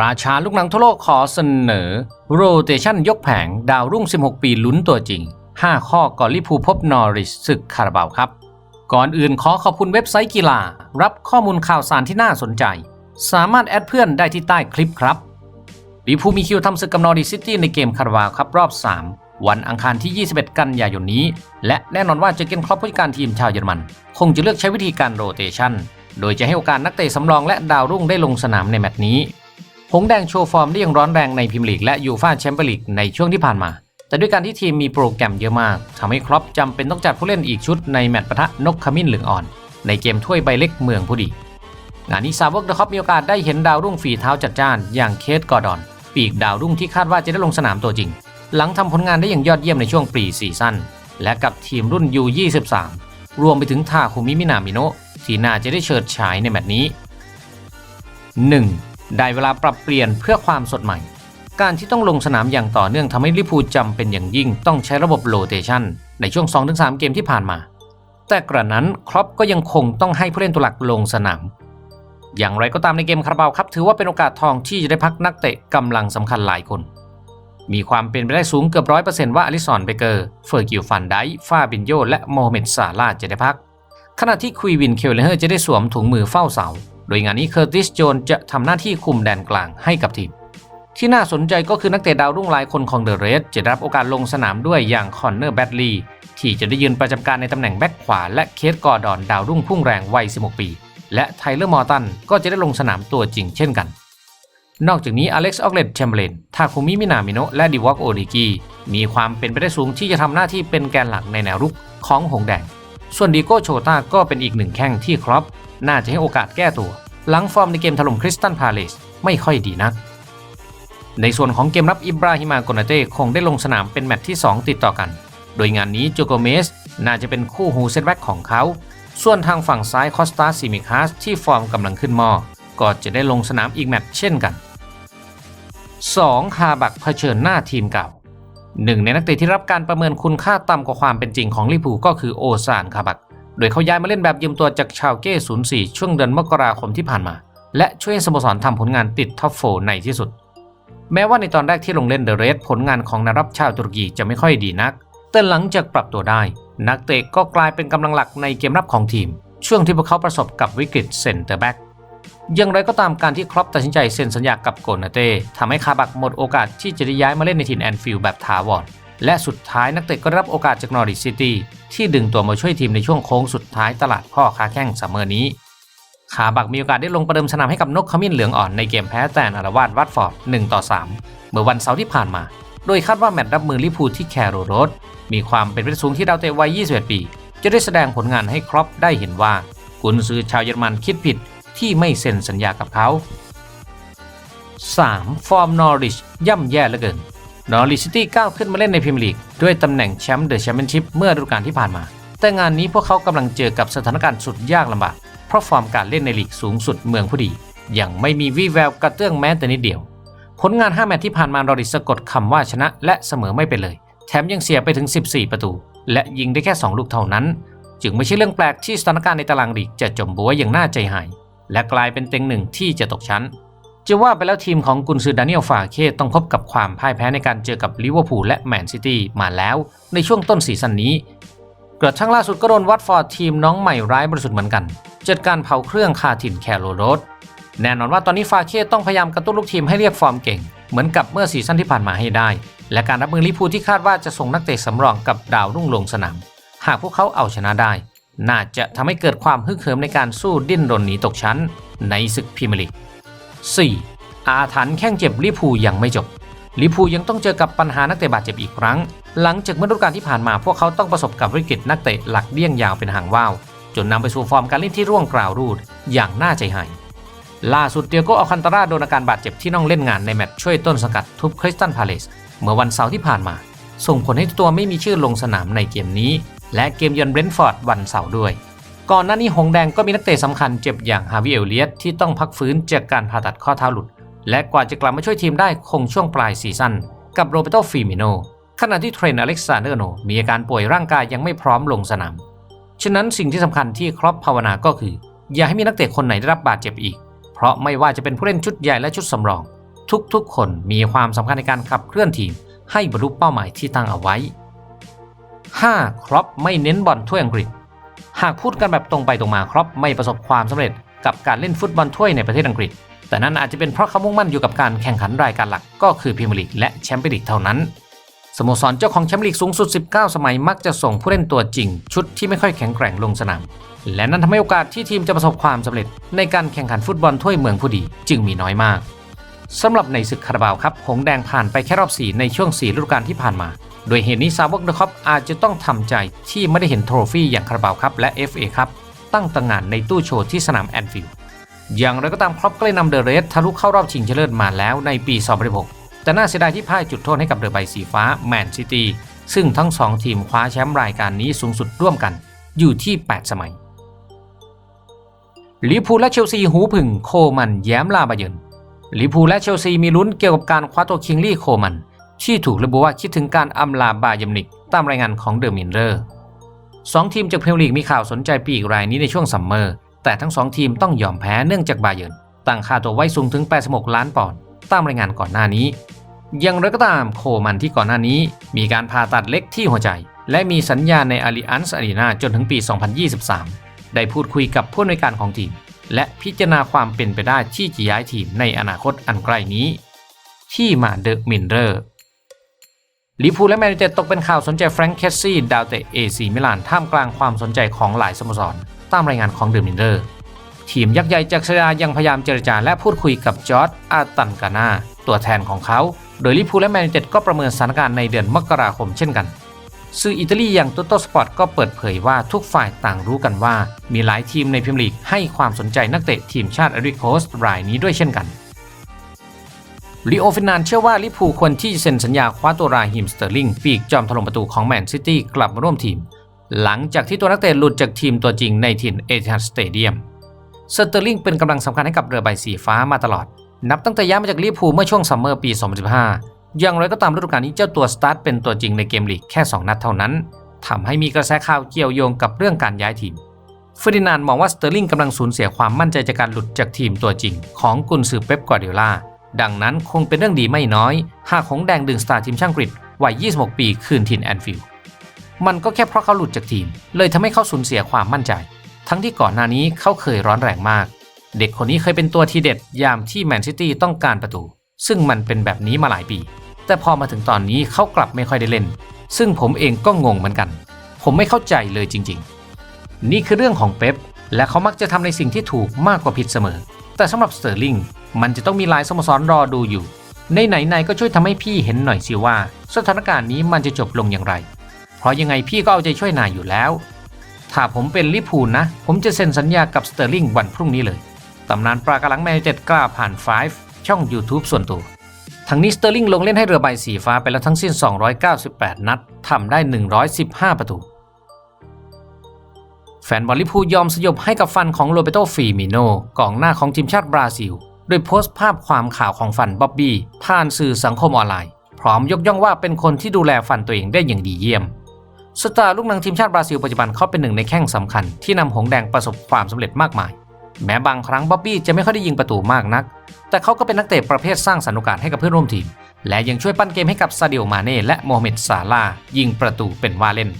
ราชาลูกหนังทั่วโลกขอเสนอ โรเตชันยกแผงดาวรุ่ง 16 ปีลุ้นตัวจริง 5 ข้อก่อนลิพูพบนอริสศึกคาราบาวครับ ก่อนอื่นขอขอบคุณเว็บไซต์กีฬา รับข้อมูลข่าวสารที่น่าสนใจ สามารถแอดเพื่อนได้ที่ใต้คลิปครับลิพูมีคิวทำศึกกับนอริสซิตี้ในเกมคาราบาวครับรอบ 3 วันอังคารที่ 21 กันยายนนี้ และแน่นอนว่าเจะเกนครอปผู้จัดการทีมชาวเยอรมัน คงจะเลือกใช้วิธีการโรเตชันโดยจะให้โอกาสนักเตะสำรองและดาวรุ่งได้ลงสนามในแมตช์นี้ หงแดงโชว์ฟอร์มได้ยังร้อนแรงในพรีเมียร์ลีกและยูฟ่าแชมเปี้ยนลีกในช่วงที่ผ่านมา แต่ด้วยการที่ทีมมีโปรแกรมเยอะมากทำให้ครอปจำเป็นต้องจัดผู้เล่นอีกชุดในแมตช์ปะทะนกขมิ้นเหลืองอ่อน ในเกมถ้วยใบเล็กเมืองผู้ดี งานนี้ซาวกเดอะคอปมีโอกาสได้เห็นดาวรุ่งฝีเท้าจัดจ้าน อย่างเคสกอร์ดอน ปีกดาวรุ่งที่คาดว่าจะได้ลงสนามตัวจริง หลังทำผลงานได้อย่างยอดเยี่ยมในช่วงปรีซีซั่นและกับทีมรุ่น U23 รวมไปถึงทาคุมิมินามิโนะที่น่าจะได้เฉิดฉายในแมตช์นี้ 1. ได้เวลาปรับเปลี่ยนเพื่อความสดใหม่ การที่ต้องลงสนามอย่างต่อเนื่องทำให้ลิพูจำเป็นอย่างยิ่งต้องใช้ระบบโรเตชันในช่วง 2-3 เกมที่ผ่านมา แต่กระนั้นครอปก็ยังคงต้องให้ผู้เล่นตัวหลักลงสนาม อย่างไรก็ตามในเกมคาราบาวครับถือว่าเป็นโอกาสทองที่จะได้พักนักเตะกำลังสำคัญหลายคน มีความเป็นไปได้สูงเกือบร้อยเปอร์เซนต์ว่าอลิสันเบเกอร์เฟอร์กิลฟันไดฟาบินโยและโมเม็ดซาลาจะได้พัก ขณะที่ควีวินเคลเลอร์จะได้สวมถุงมือเฝ้าเสา โดยงานนี้เคอร์ติสโจนจะทำหน้าที่คุมแดนกลางให้กับทีม ที่น่าสนใจก็คือนักเตะดาวรุ่งหลายคนของเดอะเรสจะรับโอกาสลงสนามด้วยอย่างคอนเนอร์แบดลีย์ที่จะได้ยืนประจำการในตำแหน่งแบ็คขวา และเคสกอร์ดอนดาวรุ่งพุ่งแรงวัย 16 ปี และไทเลอร์มอร์ตันก็จะได้ลงสนามตัวจริงเช่นกันนอกจากนี้อเล็กซ์ออกเลตแชมเบรเลนทาคุมิมินามิโนะและดิวอกโอดิกีมีความเป็นไปได้สูงที่จะทำหน้าที่เป็นแกนหลักในแนวรุกของหงแดง ส่วนดีโก้โชตาก็เป็นอีกหนึ่งแข้งที่ครอป น่าจะให้โอกาสแก้ตัว หลังฟอร์มในเกมถล่มคริสตันพาเลสไม่ค่อยดีนัก ในส่วนของเกมรับอิบราฮิมาโกนาเต้คงได้ลงสนามเป็นแมตช์ที่ 2 ติดต่อกัน โดยงานนี้โจโกเมสน่าจะเป็นคู่หูเซตแบ็กของเขา ส่วนทางฝั่งซ้ายคอสตาซิมิคัสที่ฟอร์มกำลังขึ้นมอก็จะได้ลงสนามอีกแมตช์เช่นกัน 2. ฮาบักเผชิญหน้าทีมเก่าหนึ่งในนักเตะที่รับการประเมินคุณค่าต่ำกว่าความเป็นจริงของลิเวอร์พูก็คือโอซานคาบัก โดยเขาย้ายมาเล่นแบบยืมตัวจากชาวเก้04 ช่วงเดือนมกราคมที่ผ่านมา และช่วยสโมสรทำผลงานติดท็อปโฟในที่สุด แม้ว่าในตอนแรกที่ลงเล่นเดอะเรสผลงานของนักรับชาวตุรกีจะไม่ค่อยดีนัก แต่หลังจากปรับตัวได้ นักเตะก็กลายเป็นกำลังหลักในเกมรับของทีม ช่วงที่พวกเขาประสบกับวิกฤตเซนเตอร์แบ็กอย่างไรก็ตามการที่ครอปตัดสินใจเซ็นสัญญากับโกนาเต้ทำให้คาบักหมดโอกาสที่จะได้ย้ายมาเล่นในทีมแอนฟิลด์แบบถาวร และสุดท้ายนักเตะก็รับโอกาสจากนอริสซิตี้ที่ดึงตัวมาช่วยทีมในช่วงโค้งสุดท้ายตลาดพ่อค้าแข้งซัมเมอร์นี้คาบักมีโอกาสได้ลงประเดิมสนามให้กับนกขมิ้นเหลืองอ่อนในเกมแพ้แตนอารวาสวัตฟอร์ด1ต่อ3เมื่อวันเสาร์ที่ผ่านมา โดยคาดว่าแมตช์รับมือลิเวอร์พูที่แคโรโรดมีความเป็นไปได้สูงที่ดาวเตะวัย 21 ปี จะได้แสดงผลงานให้ครอปได้เห็นว่ากุนซือชาวเยอรมันคิดผิดที่ไม่เซ็นสัญญากับเขา 3. ฟอร์มนอริชย่ำแย่เหลือเกิน นอริชซิตี้ก้าวขึ้นมาเล่นในพรีเมียร์ลีกด้วยตำแหน่งแชมป์เดอะแชมเปี้ยนชิพเมื่อฤดูกาลที่ผ่านมา แต่งานนี้พวกเขากำลังเจอกับสถานการณ์สุดยากลำบากเพราะฟอร์มการเล่นในลีกสูงสุดเมืองผู้ดียังไม่มีวี่แววกระเตื้องแม้แต่นิดเดียว ผลงาน 5 แมตช์ที่ผ่านมานอริสกดคำว่าชนะและเสมอไม่เป็นเลย แถมยังเสียไปถึง 14 ประตู และยิงได้แค่ 2 ลูกเท่านั้น จึงไม่ใช่เรื่องแปลกที่สถานการณ์ในตารางลีกจะจมบัวอย่างน่าใจหาย และกลายเป็นเต็งหนึ่งที่จะตกชั้น จะว่าไปแล้วทีมของกุนซือดานิเอลฟาเคต้องพบกับความพ่ายแพ้ในการเจอกับลิเวอร์พูลและแมนซิตี้มาแล้วในช่วงต้นซีซั่นนี้กระทั่งล่าสุดก็โดนวัตฟอร์ดทีมน้องใหม่ร้ายบริสุทธิ์เหมือนกัน จัดการเผาเครื่องคาถิ่นแคโรโรดแน่นอนว่าตอนนี้ฟาเคต้องพยายามกระตุ้นลูกทีมให้เรียกฟอร์มเก่ง เหมือนกับเมื่อซีซั่นที่ผ่านมาให้ได้ และการรับมือลิเวอร์พูลที่คาดว่าจะส่งนักเตะสำรองกับดาวรุ่งลงสนาม หากพวกเขาเอาชนะได้ น่าจะทำให้เกิดความฮึกเหิมในการสู้ดิ้นรนหนีตกชั้นในศึกพรีเมียร์ลีก 4. อาถรรพ์แข้งเจ็บลิพูยังไม่จบ ลิพูยังต้องเจอกับปัญหานักเตะบาดเจ็บอีกครั้ง หลังจากเมื่อฤดูกาลที่ผ่านมาพวกเขาต้องประสบกับวิกฤตนักเตะหลักเดี้ยงยาวเป็นหางว่าวจนนำไปสู่ฟอร์มการเล่นที่ร่วงกล่าวรูดอย่างน่าใจหายล่าสุดเดียโกอัลคันตาราโดนอาการบาดเจ็บที่ต้องเล่นงานในแมตช์ช่วยต้นสกัดทุบคริสตันพาเลสเมื่อวันเสาร์ที่ผ่านมา ส่งผลให้ตัวไม่มีชื่อลงสนามในเกมนี้ และเกมเยือนเบรนท์ฟอร์ดวันเสาร์ด้วย ก่อนหน้านี้หงแดงก็มีนักเตะสำคัญเจ็บอย่างฮาวิเอลเลียตที่ต้องพักฟื้นจากการผ่าตัดข้อเท้าหลุด และกว่าจะกลับมาช่วยทีมได้คงช่วงปลายซีซั่นกับโรเบโตฟิมิโนขณะที่เทรนอเล็กซานเดอร์โนมีอาการป่วยร่างกายยังไม่พร้อมลงสนาม ฉะนั้นสิ่งที่สำคัญที่ครอปภาวนาก็คือ อย่าให้มีนักเตะคนไหนได้รับบาดเจ็บอีก เพราะราะไม่ว่าจะเป็นผู้เล่นชุดใหญ่และชุดสำรอง ทุกๆ คนมีความสำคัญในการขับเคลื่อนทีม ให้บรรลุเป้าหมายที่ตั้งเอาไว้ 5. ครอปไม่เน้นบอลถ้วยอังกฤษ หากพูดกันแบบตรงไปตรงมาครอปไม่ประสบความสำเร็จกับการเล่นฟุตบอลถ้วยในประเทศอังกฤษ แต่นั่นอาจจะเป็นเพราะเขามุ่งมั่นอยู่กับการแข่งขันรายการหลักก็คือพรีเมียร์ลีกและแชมเปี้ยนลีกเท่านั้น สโมสรเจ้าของแชมเป์ลีกสูงสุด 19 สมัยมักจะส่งผู้เล่นตัวจริง ชุดที่ไม่ค่อยแข็งแกร่งลงสนาม และนั่นทำให้โอกาสที่ทีมจะประสบความสำเร็จ ในการแข่งขันฟุตบอลถ้วยเมืองผู้ดีจึงมีน้อยมากสำหรับในศึกคาราบาวครับ หงแดงผ่านไปแค่รอบ 4 ในช่วง 4 ฤดูกาลที่ผ่านมา โดยเหตุนี้ซาวกเดอะคัพอาจจะต้องทำใจที่ไม่ได้เห็นโทรฟี่อย่างคาราบาวครับและ FA ครับตั้งต่างานในตู้โชว์ที่สนามแอนฟิลด์อย่างไรก็ตามครอปก็เลยนำเดอะเรสทะลุเข้ารอบชิงชนะเลิศมาแล้วในปี 2016 แต่น่าเสียดายที่พ่ายจุดโทษให้กับเดอะใบสีฟ้าแมนซิตี้ซึ่งทั้งสองทีมคว้าแชมป์รายการนี้สูงสุดร่วมกัน อยู่ที่ 8 สมัยลิพูและเชลซีหูผึ่งโคมันแย้มลาบาเยินลิพูและเชลซีมีลุ้นเกี่ยวกับการคว้าตัวคิงลี่โคมัน ที่ถูกระบุว่าคิดถึงการอำลาบาเยมนิกตามรายงานของเดอะมินเรอร์สองทีมจากเมียร์ลีกมีข่าวสนใจปีกรายนี้ในช่วงซัมเมอร์ แต่ทั้งสองทีมต้องยอมแพ้เนื่องจากบาเยิร์นตั้งค่าตัวไว้สูงถึง 86 ล้านปอนด์ตามรายงานก่อนหน้านี้ อย่างไรก็ตามโคมันที่ก่อนหน้านี้ มีการผ่าตัดเล็กที่หัวใจ และมีสัญญาในอาริอันส์อารีนาจนถึงปี 2023 ได้พูดคุยกับผู้อำนวยการของทีม และพิจารณาความเป็นไปได้ที่จะย้ายทีมในอนาคตอันใกล้นี้ ที่มาเดอะมินเรอร์ ลิพูและแมนยูเต็ดตกเป็นข่าวสนใจแฟรงค์เคสซี่ดาวเตะเอซีมิลานท่ามกลางความสนใจของหลายสโมสร ตามรายงานของเดอะมินเรอร์ ทีมยักษ์ใหญ่จากซาดายังพยายามเจรจาและพูดคุยกับจอร์ดอาตันกานาตัวแทนของเขา โดยลิพูและแมนยูเต็ดก็ประเมินสถานการณ์ในเดือนมกราคมเช่นกัน สื่ออิตาลีอย่างตุตโตสปอร์ตก็เปิดเผยว่าทุกฝ่ายต่างรู้กันว่า มีหลายทีมในพรีเมียร์ลีกให้ความสนใจนักเตะทีมชาติอริโคสรายนี้ด้วยเช่นกัน ลีโอฟินานเชื่อว่าลิพูควรที่จะเซ็นสัญญาคว้าตัวราฮิมสเตอร์ลิงปีกจอมถล่มประตูของแมนซิตี้กลับมาร่วมทีม หลังจากที่ตัวนักเตะหลุดจากทีมตัวจริงในถิ่นเอทิฮัดสเตเดียมสเตอร์ลิงเป็นกำลังสำคัญให้กับเรือใบสีฟ้ามาตลอด นับตั้งแต่ย้ายมาจากลิพูเมื่อช่วงซัมเมอร์ปี 2015 อย่างไรก็ตามฤดูกาลนี้เจ้าตัวสตาร์ทเป็นตัวจริงในเกมลีกแค่ 2 นัดเท่านั้นทำให้มีกระแสข่าวเกี่ยวโยงกับเรื่องการย้ายทีมเฟอร์ดินานมองว่าสเตอร์ลิงกำลังสูญเสียความมั่นใจจากการหลุดจากทีมตัวจริง ของกุนซือเป๊ปกวาร์ดิโอลา ดังนั้นคงเป็นเรื่องดีไม่น้อย หากหงแดงดึงสตาร์ทีมช่างกรีกวัย 26 ปีคืนถิ่นแอนฟิลด์มันก็แค่เพราะเขาหลุดจากทีม เลยทำให้เขาสูญเสียความมั่นใจ ทั้งที่ก่อนหน้านี้เขาเคยร้อนแรงมาก เด็กคนนี้เคยเป็นตัวทีเด็ดยามที่แมนซิตี้ต้องการประตู ซึ่งมันเป็นแบบนี้มาหลายปี แต่พอมาถึงตอนนี้เขากลับไม่ค่อยได้เล่น ซึ่งผมเองก็งงเหมือนกัน ผมไม่เข้าใจเลยจริง ๆ นี่คือเรื่องของเป๊ปและเขามักจะทำในสิ่งที่ถูกมากกว่าผิดเสมอ แต่สำหรับสเตอร์ลิงมันจะต้องมีหลายสโมสรรอดูอยู่ ในไหนในก็ช่วยทำให้พี่เห็นหน่อยสิว่า สถานการณ์นี้มันจะจบลงอย่างไร เพราะยังไงพี่ก็เอาใจช่วยนายอยู่แล้ว ถ้าผมเป็นลิพูลนะ ผมจะเซ็นสัญญากับสเตอร์ลิงวันพรุ่งนี้เลยตำนานปลากระลังแมนเจ็ดกล้าผ่าน 5 ช่อง YouTube ส่วนตัวทั้งนี้สเตอร์ลิงลงเล่นให้เรือใบสีฟ้าไปแล้วทั้งสิ้น 298 นัดทำได้ 115 ประตู แฟนบอลลิพูยอมสยบให้กับฟันของโรเบโตฟีมิโนกองหน้าของทีมชาติบราซิล โดยโพสต์ภาพความข่าวของฟันบ๊อบบี้ผ่านสื่อสังคมออนไลน์ พร้อมยกย่องว่าเป็นคนที่ดูแลฟันตัวเองได้อย่างดีเยี่ยมสตาร์ลูกหนังทีมชาติบราซิลปัจจุบันเขาเป็นหนึ่งในแข้งสำคัญที่นำหงแดงประสบความสำเร็จมากมาย แม้บางครั้งบ๊อบบี้จะไม่ค่อยได้ยิงประตูมากนัก แต่เขาก็เป็นนักเตะประเภทสร้างสรรค์โอกาสให้กับเพื่อนร่วมทีม และยังช่วยปั้นเกมให้กับซาเดิโอมาเน่และโมฮัมเหม็ดซาลายิงประตูเป็นว่าเล่น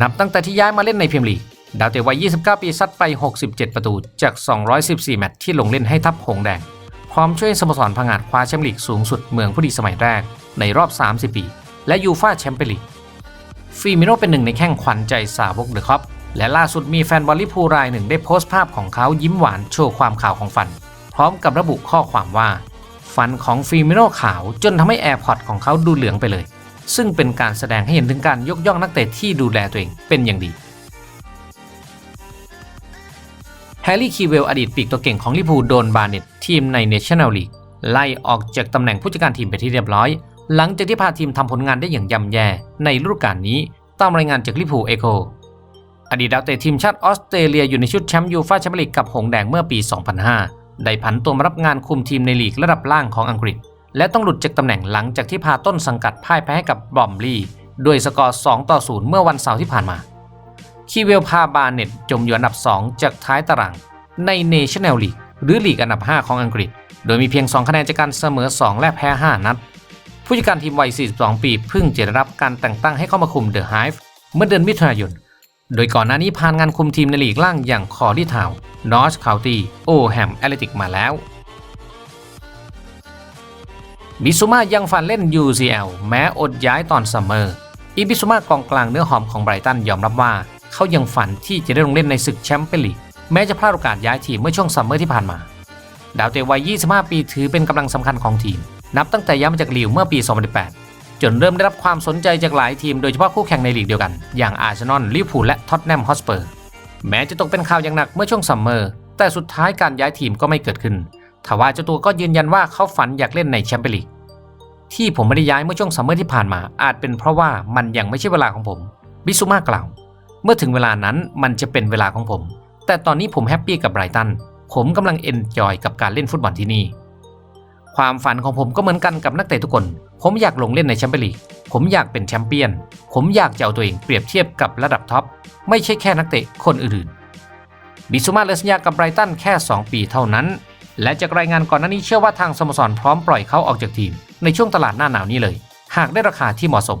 นับตั้งแต่ที่ย้ายมาเล่นในพรีเมียร์ลีก ดาวเตะวัย 29 ปีซัดไป 67 ประตูจาก 214 แมตช์ที่ลงเล่นให้ทัพหงแดง พร้อมช่วยสโมสรพังงาดคว้าแชมป์ลีกสูงสุดเมืองผู้ดีสมัยแรก ในรอบ 30 ปี และยูฟ่าแชมเปี้ยนลีกฟีมิโนเป็นหนึ่งในแข้งขวัญใจสาวกเดอะคอปและล่าสุดมีแฟนบอลลิพูรายหนึ่งได้โพสต์ภาพของเขายิ้มหวานโชว์ความขาวของฟัน พร้อมกับระบุข้อความว่า ฟันของฟีมิโนขาวจนทำให้แอร์พอร์ตของเขาดูเหลืองไปเลย ซึ่งเป็นการแสดงให้เห็นถึงการยกย่องนักเตะที่ดูแลตัวเองเป็นอย่างดี แฮร์รี่คีเวลอดีตปีกตัวเก่งของลิพูโดนบาร์เน็ตทีมในเนชั่นแนลลีกไล่ออกจากตำแหน่งผู้จัดการทีมไปที่เรียบร้อย หลังจากที่พาทีมทำผลงานได้อย่างย่ำแย่ในฤดูกาลนี้ตามรายงานจากลิพูเอโคอดีตดาวเตะทีมชาติออสเตรเลียอยู่ในชุดแชมป์ยูฟ่าแชมเปี้ยนลีกกับหงแดงเมื่อปี 2005 ได้ผันตัวมารับงานคุมทีมในลีกระดับล่างของอังกฤษ และต้องหลุดจากตำแหน่งหลังจากที่พาต้นสังกัดพ่ายแพ้ให้กับบอมลีด้วยสกอร์ 2 ต่อ 0 เมื่อวันเสาร์ที่ผ่านมา คีเวลพาบาเน็ตจมอยู่อันดับ 2 จากท้ายตารางในเนชั่นแนลลีกหรือลีกอันดับ 5 ของอังกฤษ โดยมีเพียง 2 คะแนนจากการเสมอ 2 และแพ้ 5 นัด ผู้จัดการทีมวัย 42 ปีเพิ่งจะได้รับการแต่งตั้งให้เข้ามาคุมเดอะไฮฟ์เมื่อเดือนมิถุนายน โดยก่อนหน้านี้ผ่านงานคุมทีมในลีกล่างอย่างคอร์ดิทาวนอร์ชคาวตีโอแฮมแอตเลติกมาแล้วบิซูมายังฝันเล่น UCL แม้อดย้ายตอนซัมเมอร์อีบิซูมากองกลางเนื้อหอมของไบรตันยอมรับว่า เขายังฝันที่จะได้ลงเล่นในศึกแชมเปี้ยนลีกแม้จะพลาดโอกาสย้ายทีมเมื่อช่วงซัมเมอร์ที่ผ่านมา ดาวเตะวัย 25 ปีถือเป็นกำลังสำคัญของทีม นับตั้งแต่ย้ายมาจากลีวเมื่อปี 2018 จนเริ่มได้รับความสนใจจากหลายทีมโดยเฉพาะคู่แข่งในลีกเดียวกัน อย่างอาร์เซนอล ลิเวอร์พูลและท็อตแนมฮอสเปอร์ แม้จะตกเป็นข่าวอย่างหนักเมื่อช่วงซัมเมอร์ แต่สุดท้ายการย้ายทีมก็ไม่เกิดขึ้น ทว่าเจ้าตัวก็ยืนยันว่าเขาฝันอยากเล่นในแชมเปี้ยนลีก ที่ผมไม่ได้ย้ายเมื่อช่วงซัมเมอร์ที่ผ่านมาอาจเป็นเพราะว่ามันยังไม่ใช่เวลาของผม บิซูมากล่าว เมื่อถึงเวลานั้นมันจะเป็นเวลาของผม แต่ตอนนี้ผมแฮปปี้กับไบรตัน ผมกำลังเอนจอยกับการเล่นฟุตบอลที่นี่ ความฝันของผมก็เหมือนกันกับนักเตะทุกคน ผมอยากลงเล่นในแชมเปี้ยนลีก ผมอยากเป็นแชมเปี้ยน ผมอยากจะเอาตัวเองเปรียบเทียบกับระดับท็อป ไม่ใช่แค่นักเตะคนอื่นๆ บิซูมาเลสัญญากับไบรตันแค่ 2 ปีเท่านั้น และจากรายงานก่อนหน้านี้เชื่อว่าทางสโมสรพร้อมปล่อยเขาออกจากทีม ในช่วงตลาดหน้าหนาวนี้เลย หากได้ราคาที่เหมาะสม